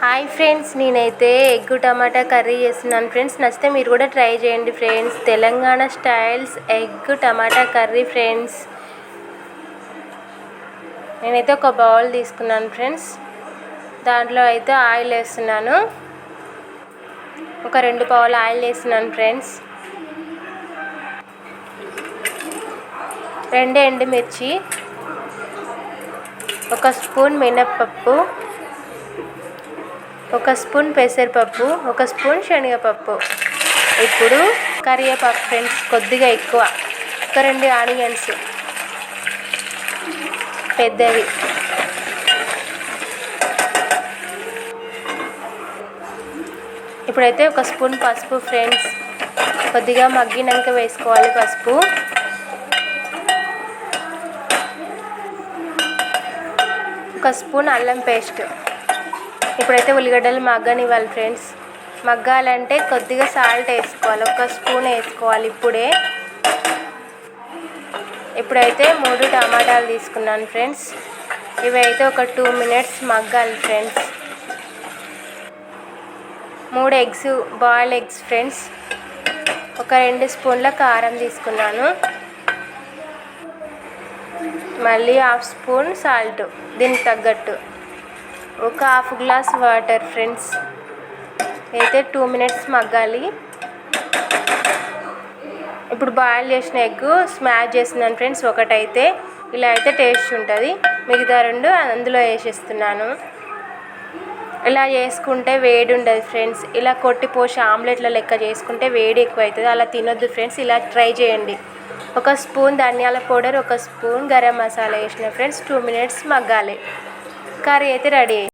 Hi friends నేనైతే egg tomato curry చేస్తున్నాను. Friends నచ్చితే మీరు కూడా ట్రై చేయండి friends. Telangana styles egg tomato curry friends. నేనైతే ఒక బౌల్ తీసుకున్నాను ఫ్రెండ్స్. దాంట్లో అయితే ఆయిల్ వేస్తున్నాను. ఒక రెండు పావులు ఆయిల్ వేస్తున్నాను ఫ్రెండ్స్. రెండు ఎండుమిర్చి ఒక స్పూన్ మినప్పప్పు ఒక స్పూన్ పెసరపప్పు ఒక స్పూన్ శనగపప్పు. ఇప్పుడు కరివేపాకు ఫ్రెండ్స్ కొద్దిగా ఎక్కువ. ఒక రెండు ఆనియన్స్. పెద్దవి. ఇప్పుడైతే ఒక స్పూన్ పసుపు ఫ్రెండ్స్. కొద్దిగా మగ్గినాక వేసుకోవాలి పసుపు. ఒక స్పూన్ అల్లం పేస్ట్. ఇప్పుడైతే ఉల్లిగడ్డలు మగ్గనివ్వాలి ఫ్రెండ్స్ మగ్గాలంటే కొద్దిగా సాల్ట్ వేసుకోవాలి ఒక స్పూన్ వేసుకోవాలి ఇప్పుడే. ఇప్పుడైతే మూడు టమాటాలు తీసుకున్నాను ఫ్రెండ్స్ ఇవి అయితే ఒక టూ మినిట్స్ మగ్గాలి ఫ్రెండ్స్ మూడు ఎగ్స్ బాయిల్ ఎగ్స్ ఫ్రెండ్స్ ఒక రెండు స్పూన్ల కారం తీసుకున్నాను. మళ్ళీ హాఫ్ స్పూన్ సాల్ట్ దీనికి తగ్గట్టు. ఒక హాఫ్ గ్లాస్ వాటర్ ఫ్రెండ్స్. అయితే టూ మినిట్స్ మగ్గాలి. ఇప్పుడు బాయిల్ చేసిన ఎగ్ స్మాష్ చేస్తున్నాను ఫ్రెండ్స్ ఒకటైతే. ఇలా అయితే టేస్ట్ ఉంటుంది. మిగతా రెండు అందులో వేసేస్తున్నాను. ఇలా చేసుకుంటే వేడి ఉండదు ఫ్రెండ్స్. ఇలా కొట్టి పోసి ఆమ్లెట్ల లెక్క చేసుకుంటే వేడి ఎక్కువ అవుతుంది అలా తినొద్దు ఫ్రెండ్స్. ఇలా ట్రై చేయండి. ఒక స్పూన్ ధనియాల పౌడర్ ఒక స్పూన్ గరం మసాలా వేసిన ఫ్రెండ్స్ టూ మినిట్స్ మగ్గాలి. కర్రీ అయితే రెడీ.